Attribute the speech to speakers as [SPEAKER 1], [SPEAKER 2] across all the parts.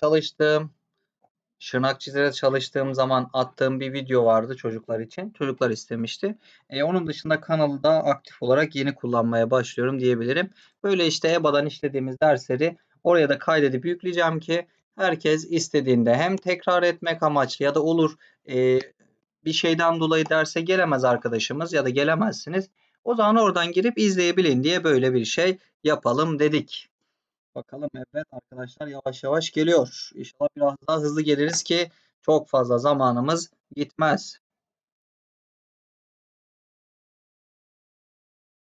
[SPEAKER 1] çalıştığım, Şırnak çizerek çalıştığım zaman attığım bir video vardı çocuklar için. Çocuklar istemişti. E, onun dışında kanalı da aktif olarak yeni kullanmaya başlıyorum diyebilirim. Böyle işte EBA'dan işlediğimiz dersleri oraya da kaydedip yükleyeceğim ki herkes istediğinde hem tekrar etmek amaçlı ya da olur e, bir şeyden dolayı derse gelemez arkadaşımız ya da gelemezsiniz. O zaman oradan girip izleyebilin diye böyle bir şey yapalım dedik. Bakalım evet arkadaşlar yavaş yavaş geliyor. İnşallah biraz daha hızlı geliriz ki çok fazla zamanımız gitmez.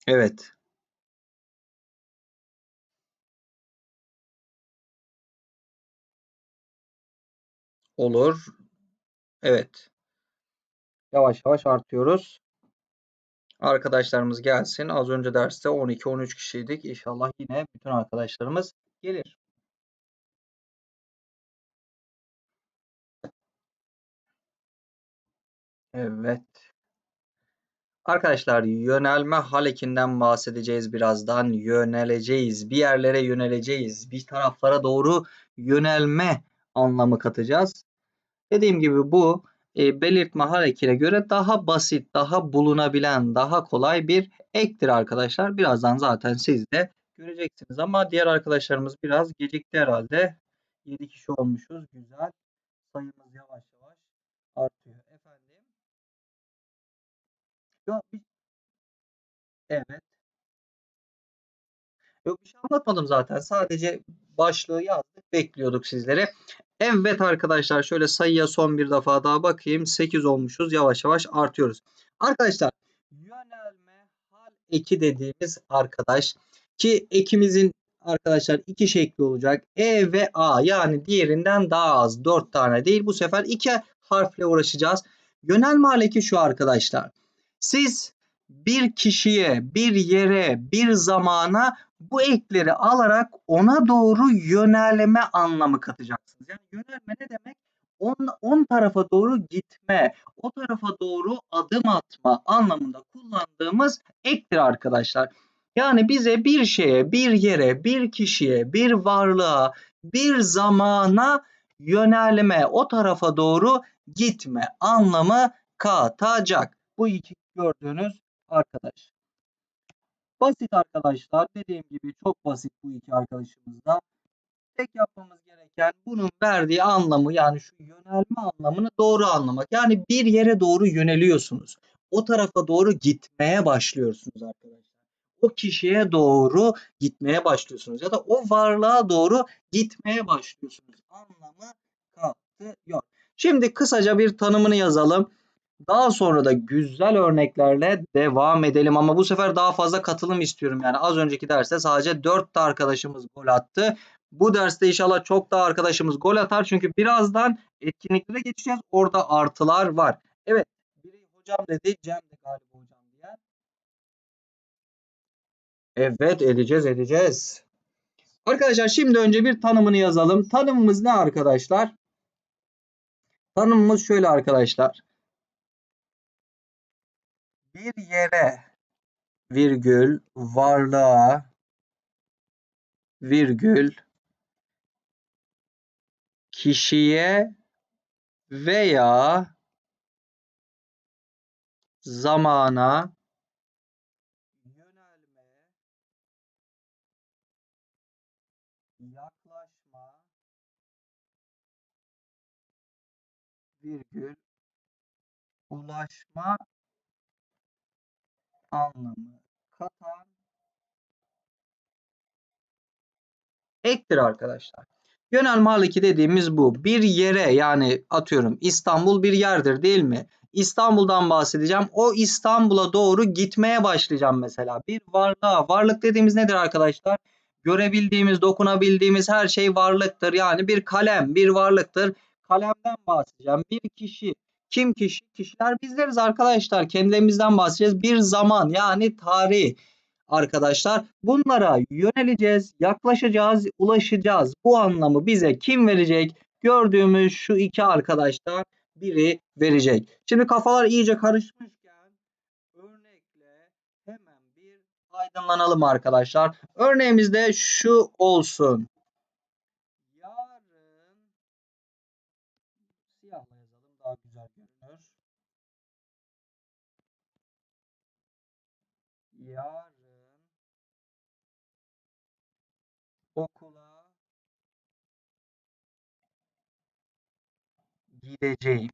[SPEAKER 1] Evet. Olur. Evet. Yavaş yavaş artıyoruz. Arkadaşlarımız gelsin. Az önce derste 12-13 kişiydik. İnşallah yine bütün arkadaşlarımız gelir. Evet. Arkadaşlar yönelme halekinden bahsedeceğiz birazdan. Yöneleceğiz. Bir yerlere yöneleceğiz. Bir taraflara doğru yönelme anlamı katacağız. Dediğim gibi bu e, belirtme harekine göre daha basit, daha bulunabilen, daha kolay bir ektir arkadaşlar. Birazdan zaten siz de göreceksiniz ama diğer arkadaşlarımız biraz gecikti herhalde. 7 kişi olmuşuz. Güzel. Sayımız yavaş yavaş artıyor. Efendim. Yok. Evet. Yok bir şey anlatmadım zaten. Sadece başlığı yazdık. Bekliyorduk sizlere. Evet arkadaşlar şöyle sayıya son bir defa daha bakayım. 8 olmuşuz. Yavaş yavaş artıyoruz. Arkadaşlar yönelme hal eki dediğimiz arkadaş ki ekimizin arkadaşlar iki şekli olacak. E ve A yani diğerinden daha az. 4 tane değil. Bu sefer iki harfle uğraşacağız. Yönelme hal eki şu arkadaşlar. Siz bir kişiye, bir yere, bir zamana bu ekleri alarak ona doğru yönelme anlamı katacaksınız. Yani yönelme ne demek? On, on tarafa doğru gitme, o tarafa doğru adım atma anlamında kullandığımız ektir arkadaşlar. Yani bize bir şeye, bir yere, bir kişiye, bir varlığa, bir zamana yönelme, o tarafa doğru gitme anlamı katacak. Bu iki gördüğünüz arkadaş. Basit arkadaşlar. Dediğim gibi çok basit bu iki arkadaşımızda. Tek yapmamız gereken bunun verdiği anlamı yani şu yönelme anlamını doğru anlamak. Yani bir yere doğru yöneliyorsunuz. O tarafa doğru gitmeye başlıyorsunuz arkadaşlar. O kişiye doğru gitmeye başlıyorsunuz ya da o varlığa doğru gitmeye başlıyorsunuz. Anlamı katıyor. Şimdi kısaca bir tanımını yazalım. Daha sonra da güzel örneklerle devam edelim ama bu sefer daha fazla katılım istiyorum. Yani az önceki derste sadece 4 arkadaşımız gol attı. Bu derste inşallah çok daha arkadaşımız gol atar. Çünkü birazdan etkinliklere geçeceğiz. Orada artılar var. Evet. Biri hocam dedi. Cem de galiba hocam diye. Evet edeceğiz edeceğiz. Arkadaşlar şimdi önce bir tanımını yazalım. Tanımımız ne arkadaşlar? Tanımımız şöyle arkadaşlar bir yere virgül varlığa virgül kişiye veya zamana yönelme yaklaşma virgül ulaşma anlamı katan ektir arkadaşlar. Yönelme haliki dediğimiz bu. Bir yere yani atıyorum İstanbul bir yerdir değil mi? İstanbul'dan bahsedeceğim. O İstanbul'a doğru gitmeye başlayacağım mesela. Bir varlığa. Varlık dediğimiz nedir arkadaşlar? Görebildiğimiz, dokunabildiğimiz her şey varlıktır. Yani bir kalem bir varlıktır. Kalemden bahsedeceğim. Bir kişi kim kişi? Kişiler bizleriz arkadaşlar. Kendilerimizden bahsedeceğiz. Bir zaman yani tarih arkadaşlar. Bunlara yöneleceğiz, yaklaşacağız, ulaşacağız. Bu anlamı bize kim verecek? Gördüğümüz şu iki arkadaştan biri verecek. Şimdi kafalar iyice karışmışken örnekle hemen bir aydınlanalım arkadaşlar. Örneğimizde şu olsun. Yarın Siyahla yazalım daha güzel görünür. Yarın okula gideceğim.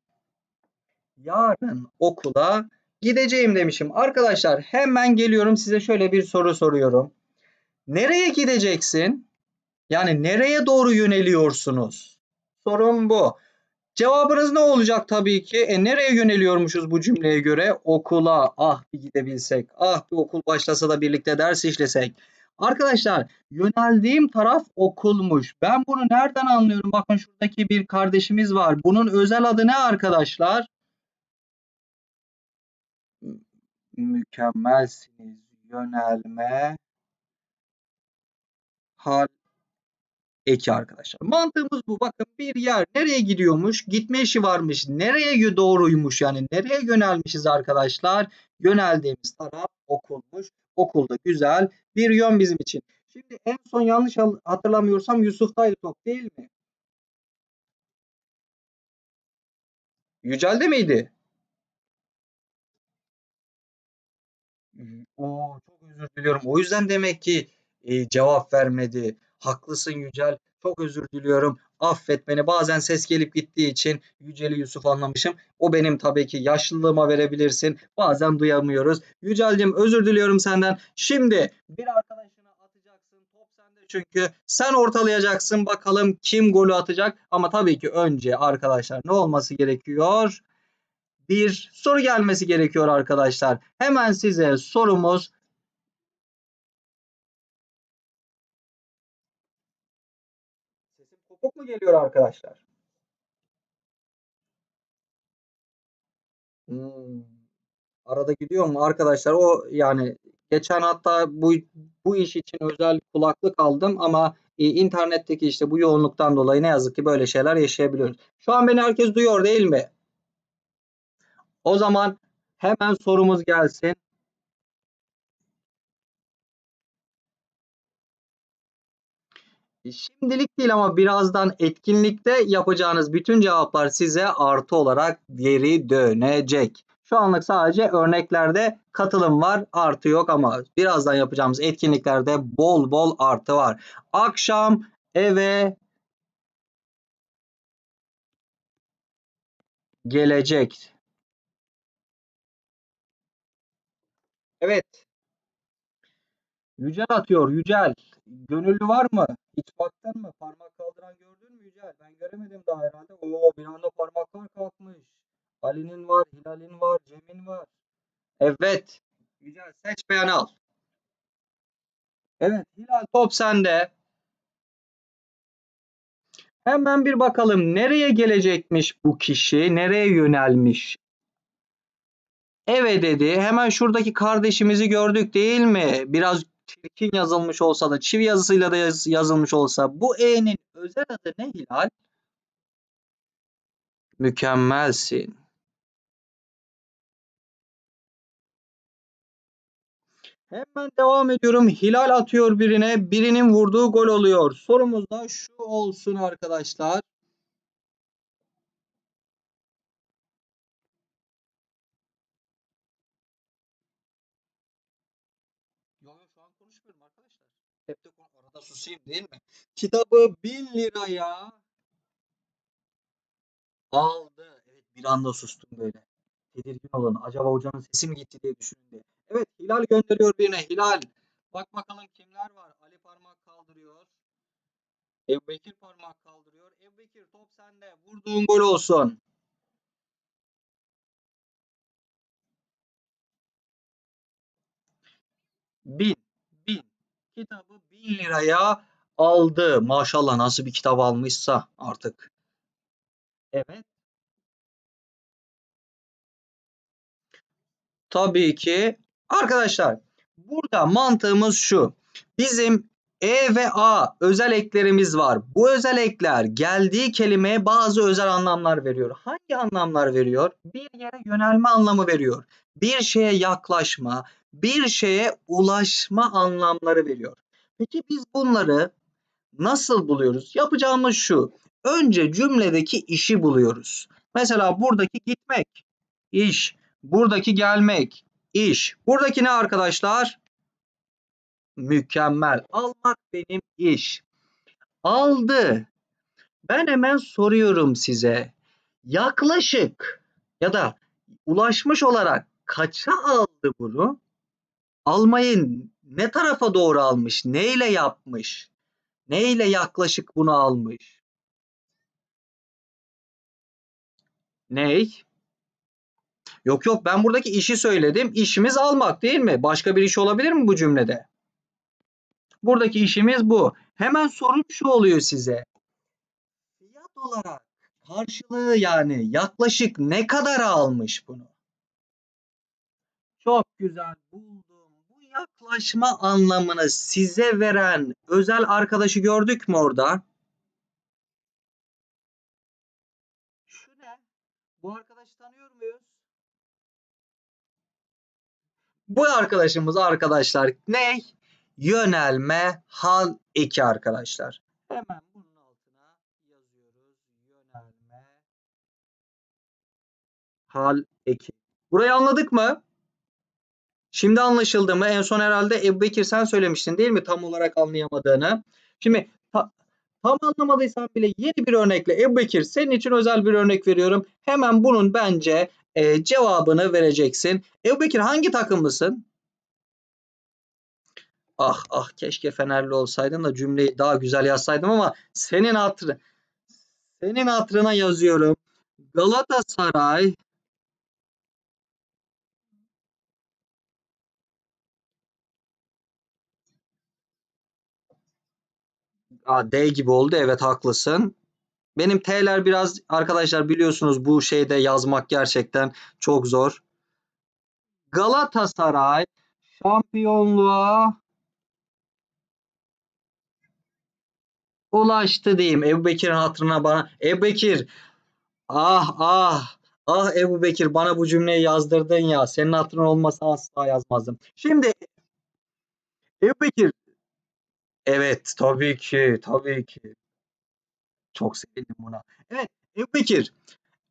[SPEAKER 1] Yarın okula gideceğim demişim. Arkadaşlar hemen geliyorum size şöyle bir soru soruyorum. Nereye gideceksin? Yani nereye doğru yöneliyorsunuz? Sorun bu. Cevabınız ne olacak tabii ki? E nereye yöneliyormuşuz bu cümleye göre? Okula. Ah bir gidebilsek. Ah bir okul başlasa da birlikte ders işlesek. Arkadaşlar yöneldiğim taraf okulmuş. Ben bunu nereden anlıyorum? Bakın şuradaki bir kardeşimiz var. Bunun özel adı ne arkadaşlar? Mükemmelsiniz. Yönelme hal eki arkadaşlar. Mantığımız bu. Bakın bir yer nereye gidiyormuş? Gitme işi varmış. Nereye doğruymuş yani? Nereye yönelmişiz arkadaşlar? Yöneldiğimiz taraf okulmuş. Okulda güzel bir yön bizim için. Şimdi en son yanlış hatırlamıyorsam Yusuf'taydı top değil mi? Yücel'de miydi? Oo, çok özür diliyorum. O yüzden demek ki e, cevap vermedi. Haklısın Yücel. Çok özür diliyorum. Affet beni. Bazen ses gelip gittiği için Yücel'i Yusuf anlamışım. O benim tabii ki yaşlılığıma verebilirsin. Bazen duyamıyoruz. Yücel'cim özür diliyorum senden. Şimdi bir arkadaşına atacaksın. Top sende çünkü. Sen ortalayacaksın. Bakalım kim golü atacak. Ama tabii ki önce arkadaşlar ne olması gerekiyor? Bir soru gelmesi gerekiyor arkadaşlar. Hemen size sorumuz Sesim kopuk mu geliyor arkadaşlar? Hmm. Arada gidiyor mu arkadaşlar? O yani geçen hatta bu bu iş için özel kulaklık aldım ama e, internetteki işte bu yoğunluktan dolayı ne yazık ki böyle şeyler yaşayabiliyoruz. Şu an beni herkes duyuyor değil mi? O zaman hemen sorumuz gelsin. Şimdilik değil ama birazdan etkinlikte yapacağınız bütün cevaplar size artı olarak geri dönecek. Şu anlık sadece örneklerde katılım var, artı yok ama birazdan yapacağımız etkinliklerde bol bol artı var. Akşam eve gelecek. Evet. Yücel atıyor. Yücel. Gönüllü var mı? Hiç baktın mı? Parmak kaldıran gördün mü Yücel? Ben göremedim daha herhalde. Oo bir anda parmaklar kalkmış. Ali'nin var, Hilal'in var, Cem'in var. Evet. Yücel seç beğen al. Evet Hilal top sende. Hemen bir bakalım nereye gelecekmiş bu kişi? Nereye yönelmiş? Eve dedi. Hemen şuradaki kardeşimizi gördük değil mi? Biraz çirkin yazılmış olsa da çivi yazısıyla da yaz, yazılmış olsa bu E'nin özel adı ne Hilal? Mükemmelsin. Hemen devam ediyorum. Hilal atıyor birine. Birinin vurduğu gol oluyor. Sorumuz da şu olsun arkadaşlar. Hep de arada susayım değil mi? Kitabı 1000 liraya aldı. Evet bir anda sustum böyle. Tedirgin olun. Acaba hocanın sesi mi gitti diye düşündü. Evet Hilal gönderiyor birine. Hilal. Bak bakalım kimler var. Ali parmak kaldırıyor. Ebu Bekir parmak kaldırıyor. Ebu Bekir top sende. Vurduğun gol olsun. Bin. Kitabı bin liraya aldı. Maşallah nasıl bir kitap almışsa artık. Evet. Tabii ki. Arkadaşlar burada mantığımız şu. Bizim E ve A özel eklerimiz var. Bu özel ekler geldiği kelimeye bazı özel anlamlar veriyor. Hangi anlamlar veriyor? Bir yere yönelme anlamı veriyor. Bir şeye yaklaşma, bir şeye ulaşma anlamları veriyor. Peki biz bunları nasıl buluyoruz? Yapacağımız şu. Önce cümledeki işi buluyoruz. Mesela buradaki gitmek, iş. Buradaki gelmek, iş. Buradaki ne arkadaşlar? Mükemmel. Almak benim iş. Aldı. Ben hemen soruyorum size. Yaklaşık ya da ulaşmış olarak kaça aldı bunu? Almayı ne tarafa doğru almış? Neyle yapmış? Neyle yaklaşık bunu almış? Ney? Yok yok ben buradaki işi söyledim. İşimiz almak değil mi? Başka bir iş olabilir mi bu cümlede? Buradaki işimiz bu. Hemen sorum şu oluyor size. Fiyat olarak karşılığı yani yaklaşık ne kadar almış bunu? Çok güzel buldum. Yaklaşma anlamını size veren özel arkadaşı gördük mü orada? Şu ne? Bu arkadaşı tanıyor muyuz? Bu arkadaşımız arkadaşlar ne? Yönelme hal 2 arkadaşlar. Hemen bunun altına yazıyoruz. Yönelme hal 2. Burayı anladık mı? Şimdi anlaşıldı mı? En son herhalde Ebu Bekir sen söylemiştin değil mi tam olarak anlayamadığını? Şimdi ta, tam anlamadıysan bile yeni bir örnekle Ebu Bekir senin için özel bir örnek veriyorum. Hemen bunun bence e, cevabını vereceksin. Ebu Bekir hangi takımlısın? Ah ah keşke Fenerli olsaydın da cümleyi daha güzel yazsaydım ama senin hatırı senin hatırına yazıyorum. Galatasaray D gibi oldu. Evet haklısın. Benim T'ler biraz arkadaşlar biliyorsunuz bu şeyde yazmak gerçekten çok zor. Galatasaray şampiyonluğa ulaştı diyeyim. Ebu Bekir'in hatırına bana. Ebu Bekir ah ah ah Ebu Bekir bana bu cümleyi yazdırdın ya. Senin hatırın olmasa asla yazmazdım. Şimdi Ebu Bekir evet tabii ki tabii ki. Çok sevindim buna. Evet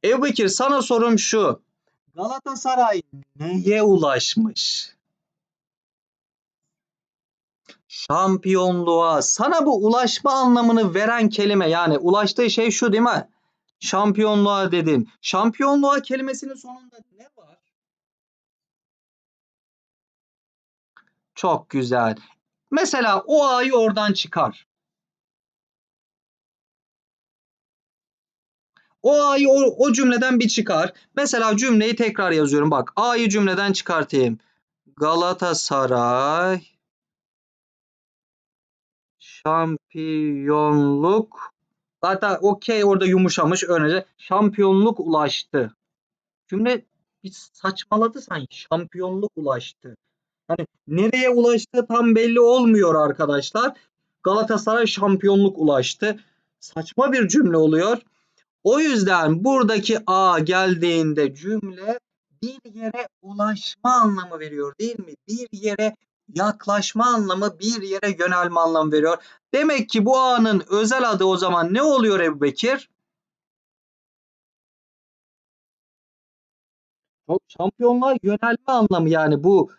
[SPEAKER 1] Ebu Bekir. Sana sorum şu. Galatasaray neye ulaşmış? Şampiyonluğa. Sana bu ulaşma anlamını veren kelime yani ulaştığı şey şu değil mi? Şampiyonluğa dedin. Şampiyonluğa kelimesinin sonunda ne var? Çok güzel. Mesela o A'yı oradan çıkar. O A'yı o, o cümleden bir çıkar. Mesela cümleyi tekrar yazıyorum. Bak A'yı cümleden çıkartayım. Galatasaray şampiyonluk hatta okey orada yumuşamış önce şampiyonluk ulaştı. Cümle bir saçmaladı sanki. Şampiyonluk ulaştı. Hani nereye ulaştığı tam belli olmuyor arkadaşlar. Galatasaray şampiyonluk ulaştı. Saçma bir cümle oluyor. O yüzden buradaki A geldiğinde cümle bir yere ulaşma anlamı veriyor değil mi? Bir yere yaklaşma anlamı, bir yere yönelme anlamı veriyor. Demek ki bu A'nın özel adı o zaman ne oluyor Ebu Bekir? Şampiyonluğa yönelme anlamı yani bu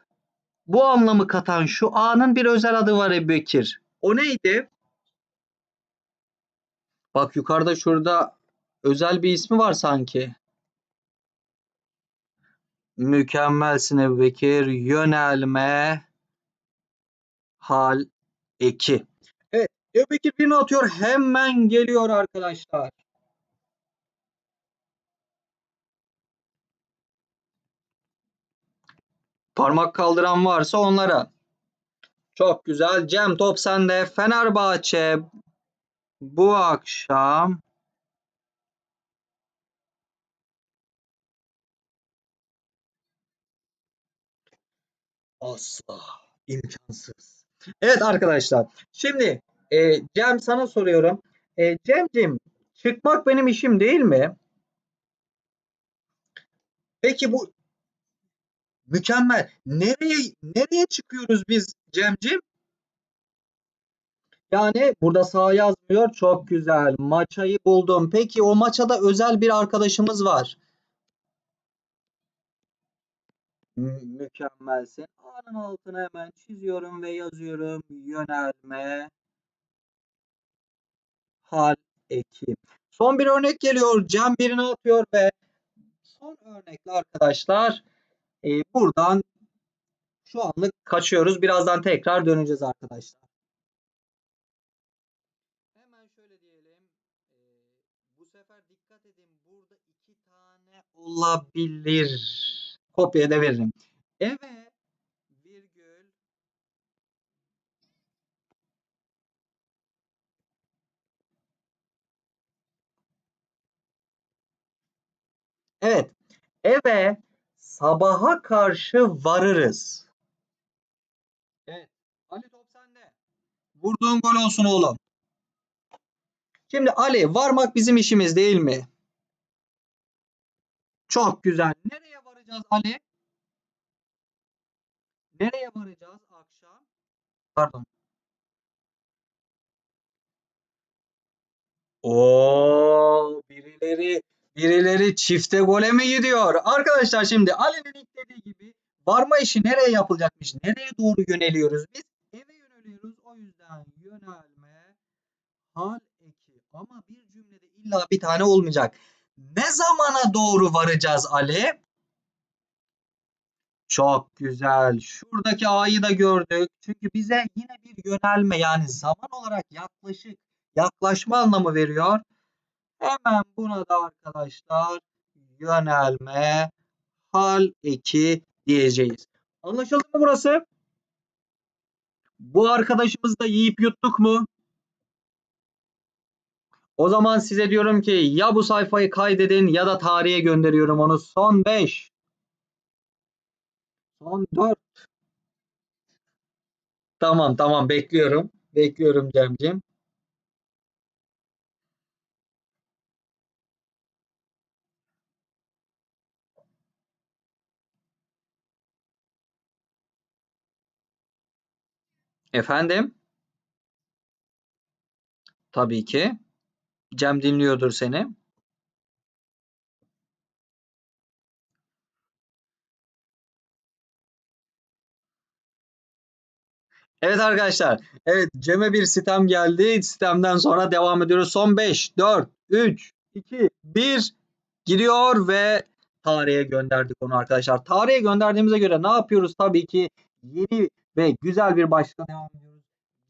[SPEAKER 1] bu anlamı katan şu A'nın bir özel adı var Ebu Bekir. O neydi? Bak yukarıda şurada özel bir ismi var sanki. Mükemmelsin Ebu Bekir. Yönelme hal 2. Evet. Ebu Bekir birini atıyor. Hemen geliyor arkadaşlar. Parmak kaldıran varsa onlara. Çok güzel. Cem top sende. Fenerbahçe bu akşam asla imkansız. Evet arkadaşlar. Şimdi e, Cem sana soruyorum. E, Cem'cim çıkmak benim işim değil mi? Peki bu mükemmel. Nereye nereye çıkıyoruz biz Cem'cim? Yani burada sağ yazmıyor. Çok güzel. Maçayı buldum. Peki o maçada özel bir arkadaşımız var. Mü- Mükemmelsin. A'nın altına hemen çiziyorum ve yazıyorum. Yönelme hal eki. Son bir örnek geliyor. Cem birini atıyor ve son örnekle arkadaşlar e, buradan şu anlık kaçıyoruz. Birazdan tekrar döneceğiz arkadaşlar. Hemen şöyle diyelim. e, bu sefer dikkat edin. Burada iki tane olabilir. Kopya da veririm. Eve virgül Evet. Eve sabaha karşı varırız. Evet. Ali top sende. Vurduğun gol olsun oğlum. Şimdi Ali varmak bizim işimiz değil mi? Çok güzel. Nereye varacağız Ali? Nereye varacağız akşam? Pardon. Oo, birileri birileri çifte gole mi gidiyor? Arkadaşlar şimdi Ali'nin ilk dediği gibi varma işi nereye yapılacakmış? Nereye doğru yöneliyoruz biz? Eve yöneliyoruz. O yüzden yönelme hal eki. Ama bir cümlede illa bir tane olmayacak. Ne zamana doğru varacağız Ali? Çok güzel. Şuradaki A'yı da gördük. Çünkü bize yine bir yönelme yani zaman olarak yaklaşık, yaklaşma anlamı veriyor. Hemen buna da arkadaşlar yönelme hal eki diyeceğiz. Anlaşıldı mı burası? Bu arkadaşımızı da yiyip yuttuk mu? O zaman size diyorum ki ya bu sayfayı kaydedin ya da tarihe gönderiyorum onu. Son 5. Son 4. Tamam tamam bekliyorum. Bekliyorum Cemcim. Efendim? Tabii ki. Cem dinliyordur seni. Evet arkadaşlar. Evet Cem'e bir sitem geldi. Sitemden sonra devam ediyoruz. Son 5, 4, 3, 2, 1 gidiyor ve tarihe gönderdik onu arkadaşlar. Tarihe gönderdiğimize göre ne yapıyoruz? Tabii ki yeni ve güzel bir başlıkla devam ediyoruz.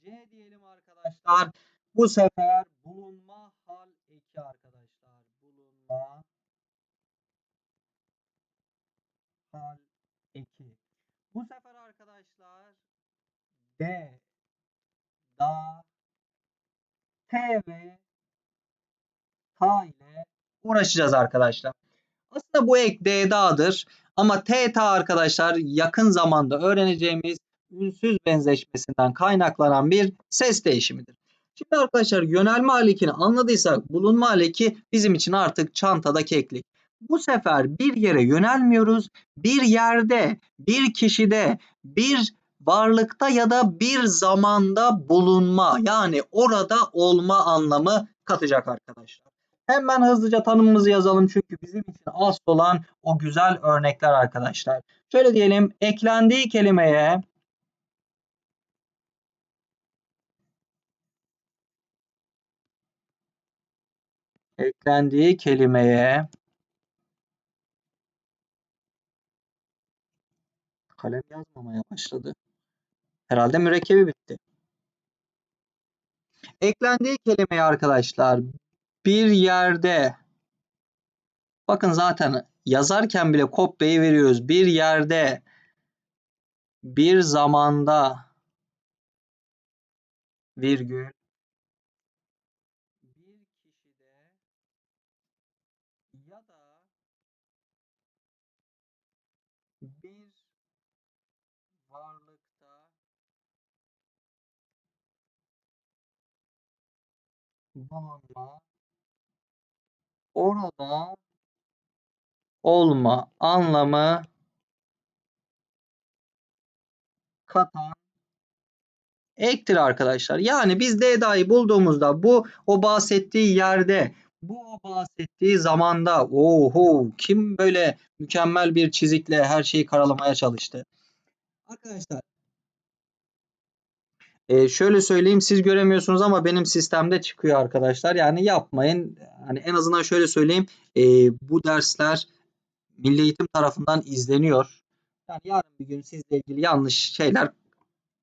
[SPEAKER 1] C diyelim arkadaşlar. Bu sefer bulunma hal eki arkadaşlar. Bulunma hal eki. Bu sefer arkadaşlar D, da, T ve K ile uğraşacağız arkadaşlar. Aslında bu ek D, da'dır. Ama T, ta arkadaşlar yakın zamanda öğreneceğimiz ünsüz benzeşmesinden kaynaklanan bir ses değişimidir. Şimdi arkadaşlar yönelme alekini anladıysak bulunma aleki bizim için artık çantadaki eklik. Bu sefer bir yere yönelmiyoruz. Bir yerde, bir kişide, bir varlıkta ya da bir zamanda bulunma yani orada olma anlamı katacak arkadaşlar. Hemen hızlıca tanımımızı yazalım çünkü bizim için asıl olan o güzel örnekler arkadaşlar. Şöyle diyelim eklendiği kelimeye eklendiği kelimeye kalem yazmamaya başladı. Herhalde mürekkebi bitti. Eklendiği kelimeye arkadaşlar bir yerde bakın zaten yazarken bile kopyayı veriyoruz. Bir yerde bir zamanda virgül bir kişide ya da bir varlıkta bulunma orada olma anlamı katan Ektir arkadaşlar. Yani biz D'da'yı bulduğumuzda bu o bahsettiği yerde bu o bahsettiği zamanda oho kim böyle mükemmel bir çizikle her şeyi karalamaya çalıştı. Arkadaşlar e, şöyle söyleyeyim siz göremiyorsunuz ama benim sistemde çıkıyor arkadaşlar. Yani yapmayın. Hani en azından şöyle söyleyeyim. E, bu dersler Milli Eğitim tarafından izleniyor. Yani yarın bir gün sizle ilgili yanlış şeyler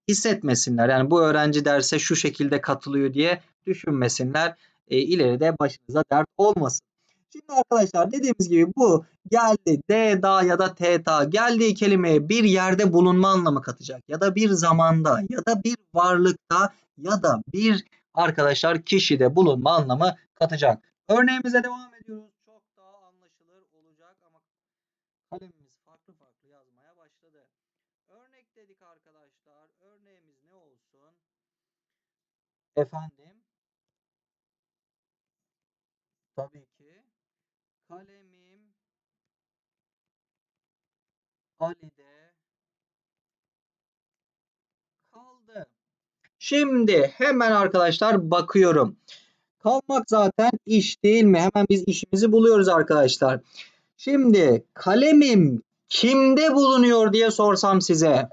[SPEAKER 1] hissetmesinler. Yani bu öğrenci derse şu şekilde katılıyor diye düşünmesinler. E, ileride başınıza dert olmasın. Şimdi arkadaşlar dediğimiz gibi bu geldi D, da ya da T, da geldiği kelimeye bir yerde bulunma anlamı katacak. Ya da bir zamanda ya da bir varlıkta ya da bir arkadaşlar kişide bulunma anlamı katacak. Örneğimize devam ediyoruz. Çok daha anlaşılır olacak ama kalemimiz farklı farklı yazmaya başladı. Örnek dedik arkadaşlar. Örneğimiz ne olsun? Efendim? Tabii ki kalemim Ali'de kaldı. Şimdi hemen arkadaşlar bakıyorum. Kalmak zaten iş değil mi? Hemen biz işimizi buluyoruz arkadaşlar. Şimdi kalemim kimde bulunuyor diye sorsam size.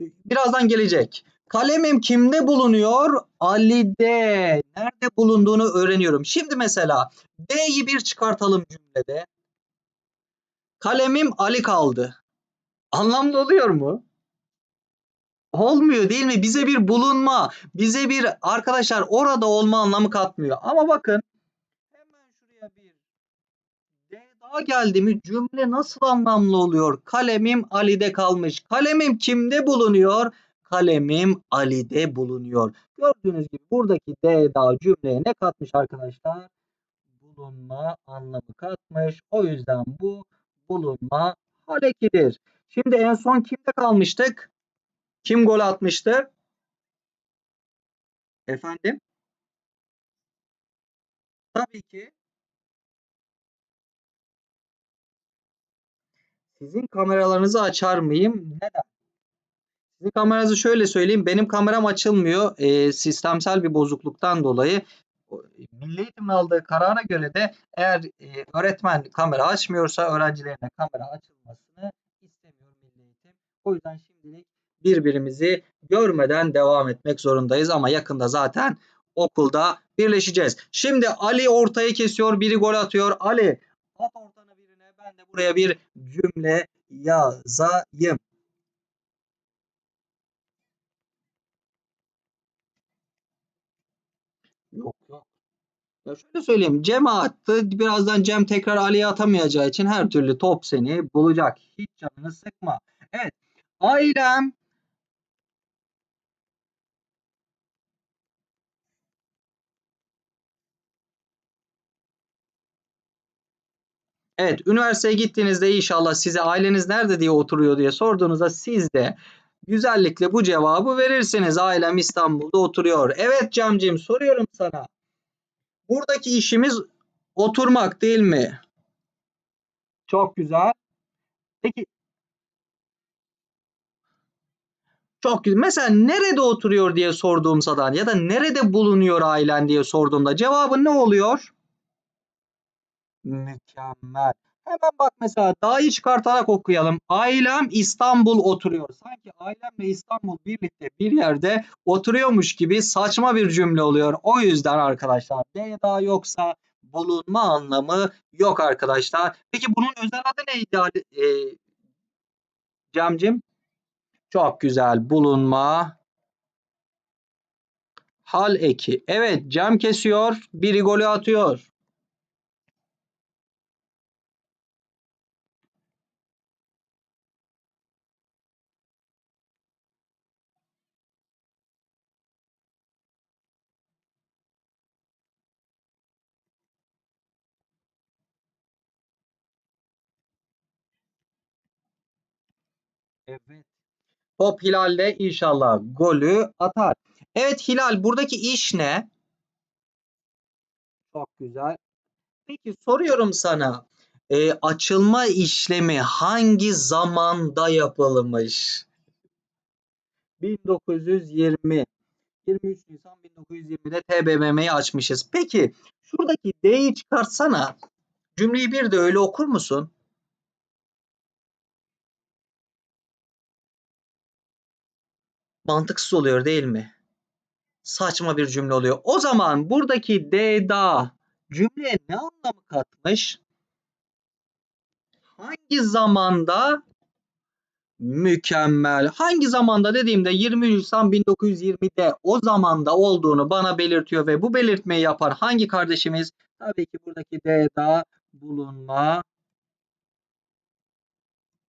[SPEAKER 1] Birazdan gelecek. Kalemim kimde bulunuyor? Ali'de. Nerede bulunduğunu öğreniyorum. Şimdi mesela D'yi bir çıkartalım cümlede. Kalemim Ali kaldı. Anlamlı oluyor mu? Olmuyor değil mi? Bize bir bulunma, bize bir arkadaşlar orada olma anlamı katmıyor. Ama bakın hemen şuraya bir D daha geldi mi cümle nasıl anlamlı oluyor? Kalemim Ali'de kalmış. Kalemim kimde bulunuyor? Kalemim Ali'de bulunuyor. Gördüğünüz gibi buradaki D daha cümleye ne katmış arkadaşlar? Bulunma anlamı katmış. O yüzden bu bulunma harekidir. Şimdi en son kimde kalmıştık? Kim gol atmıştı? Efendim? Tabii ki sizin kameralarınızı açar mıyım? Neden? Sizin kameranızı şöyle söyleyeyim. Benim kameram açılmıyor. E, sistemsel bir bozukluktan dolayı. Milli Eğitim'in aldığı karara göre de eğer e, öğretmen kamera açmıyorsa öğrencilerine kamera açılmasını. O yüzden şimdilik birbirimizi görmeden devam etmek zorundayız ama yakında zaten okulda birleşeceğiz. Şimdi Ali ortayı kesiyor, biri gol atıyor. Ali at ortanı birine ben de buraya bir cümle yazayım. Yok yok. Ya şöyle söyleyeyim. Cem'e attı. Birazdan Cem tekrar Ali'ye atamayacağı için her türlü top seni bulacak. Hiç canını sıkma. Evet. Ailem Evet, üniversiteye gittiğinizde inşallah size aileniz nerede diye oturuyor diye sorduğunuzda siz de güzellikle bu cevabı verirsiniz. Ailem İstanbul'da oturuyor. Evet Camcığım soruyorum sana. Buradaki işimiz oturmak değil mi? Çok güzel. Peki çok güzel. Mesela nerede oturuyor diye sorduğum zaman ya da nerede bulunuyor ailen diye sorduğumda cevabın ne oluyor? Mükemmel. Hemen bak mesela dahi çıkartarak okuyalım. Ailem İstanbul oturuyor. Sanki ailemle İstanbul birlikte bir yerde oturuyormuş gibi saçma bir cümle oluyor. O yüzden arkadaşlar D daha yoksa bulunma anlamı yok arkadaşlar. Peki bunun özel adı neydi e, Cemcim? Çok güzel. Bulunma hal eki. Evet Cem kesiyor. Biri golü atıyor. Evet. Top Hilal'de inşallah golü atar. Evet Hilal buradaki iş ne? Çok güzel. Peki soruyorum sana. E, açılma işlemi hangi zamanda yapılmış? 1920 23 Nisan 1920'de TBMM'yi açmışız. Peki şuradaki D'yi çıkartsana. Cümleyi bir de öyle okur musun? Mantıksız oluyor değil mi? Saçma bir cümle oluyor. O zaman buradaki D da cümleye ne anlamı katmış? Hangi zamanda mükemmel. Hangi zamanda dediğimde 20 Nisan 1920'de o zamanda olduğunu bana belirtiyor ve bu belirtmeyi yapan hangi kardeşimiz? Tabii ki buradaki D'da bulunma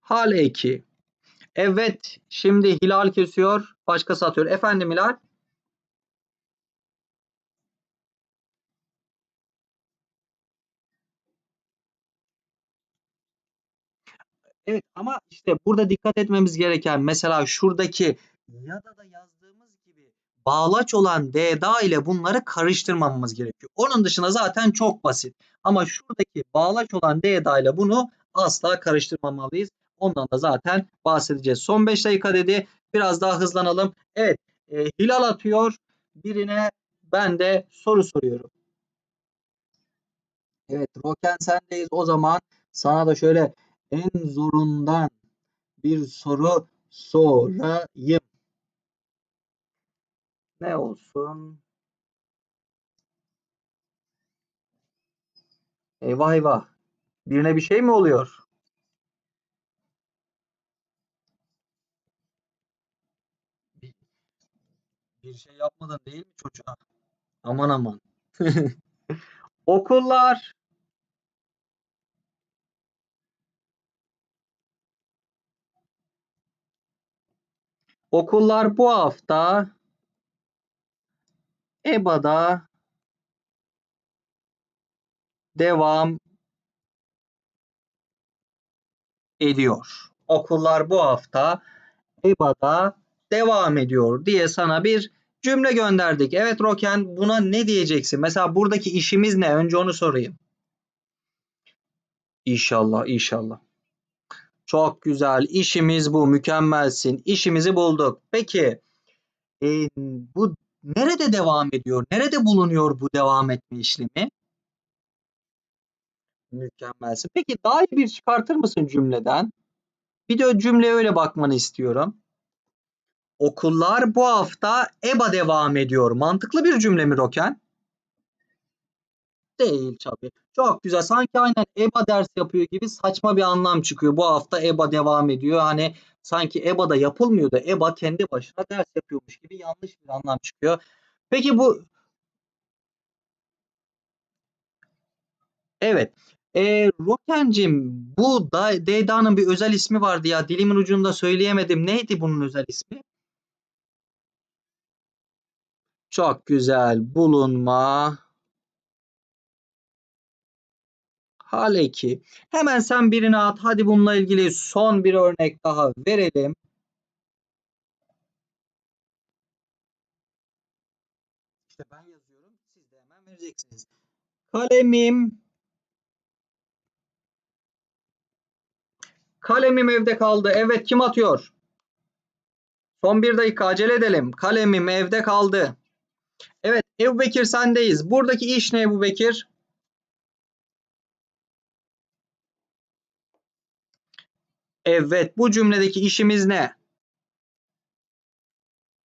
[SPEAKER 1] hal eki. Evet, şimdi Hilal kesiyor, başkası atıyor. Efendim Hilal? Evet ama işte burada dikkat etmemiz gereken mesela şuradaki ya da da yazdığımız gibi bağlaç olan DDA ile bunları karıştırmamamız gerekiyor. Onun dışında zaten çok basit. Ama şuradaki bağlaç olan DDA ile bunu asla karıştırmamalıyız. Ondan da zaten bahsedeceğiz. Son 5 dakika dedi. Biraz daha hızlanalım. Evet. E, Hilal atıyor. Birine ben de soru soruyorum. Evet. Roken sendeyiz. O zaman sana da şöyle en zorundan bir soru sorayım. Ne olsun? Eyvah eyvah. Birine bir şey mi oluyor? Bir şey yapmadın değil mi çocuğa? Aman aman. Okullar Okullar bu hafta EBA'da devam ediyor. Okullar bu hafta EBA'da devam ediyor diye sana bir cümle gönderdik. Evet Roken buna ne diyeceksin? Mesela buradaki işimiz ne? Önce onu sorayım. İnşallah, inşallah. Çok güzel. İşimiz bu. Mükemmelsin. İşimizi bulduk. Peki e, bu nerede devam ediyor? Nerede bulunuyor bu devam etme işlemi? Mükemmelsin. Peki daha iyi bir çıkartır mısın cümleden? Bir de cümleye öyle bakmanı istiyorum. Okullar bu hafta EBA devam ediyor. Mantıklı bir cümle mi Roken? Değil tabii. Çok güzel. Sanki aynen EBA ders yapıyor gibi saçma bir anlam çıkıyor. Bu hafta EBA devam ediyor. Hani sanki EBA'da yapılmıyor da EBA kendi başına ders yapıyormuş gibi yanlış bir anlam çıkıyor. Peki bu Evet. E, Rokencim bu Deyda'nın bir özel ismi vardı ya. Dilimin ucunda söyleyemedim. Neydi bunun özel ismi? Çok güzel. Bulunma. Hal eki. Hemen sen birini at. Hadi bununla ilgili son bir örnek daha verelim. İşte ben yazıyorum. Siz de hemen vereceksiniz. Kalemim Kalemim evde kaldı. Evet kim atıyor? Son bir dakika acele edelim. Kalemim evde kaldı. Evet Ebu Bekir sendeyiz. Buradaki iş ne Ebu Bekir? Evet bu cümledeki işimiz ne?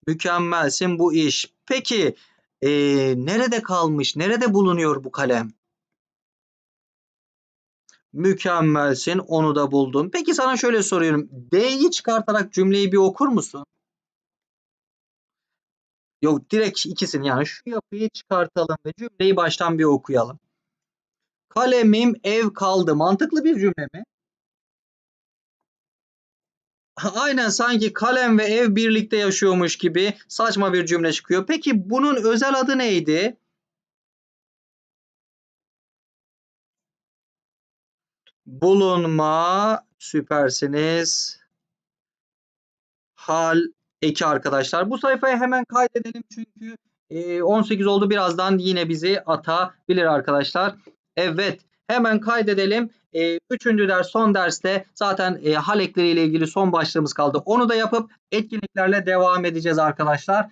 [SPEAKER 1] Mükemmelsin bu iş. Peki ee, nerede kalmış? Nerede bulunuyor bu kalem? Mükemmelsin. Onu da buldum. Peki sana şöyle soruyorum. D'yi çıkartarak cümleyi bir okur musun? Yok direkt ikisini yani şu yapıyı çıkartalım ve cümleyi baştan bir okuyalım. Kalemim ev kaldı. Mantıklı bir cümle mi? Aynen sanki kalem ve ev birlikte yaşıyormuş gibi saçma bir cümle çıkıyor. Peki bunun özel adı neydi? Bulunma süpersiniz. Hal eki arkadaşlar. Bu sayfayı hemen kaydedelim çünkü 18 oldu. Birazdan yine bizi atabilir arkadaşlar. Evet hemen kaydedelim. Üçüncü ders son derste zaten hal ekleriyle ilgili son başlığımız kaldı. Onu da yapıp etkinliklerle devam edeceğiz arkadaşlar.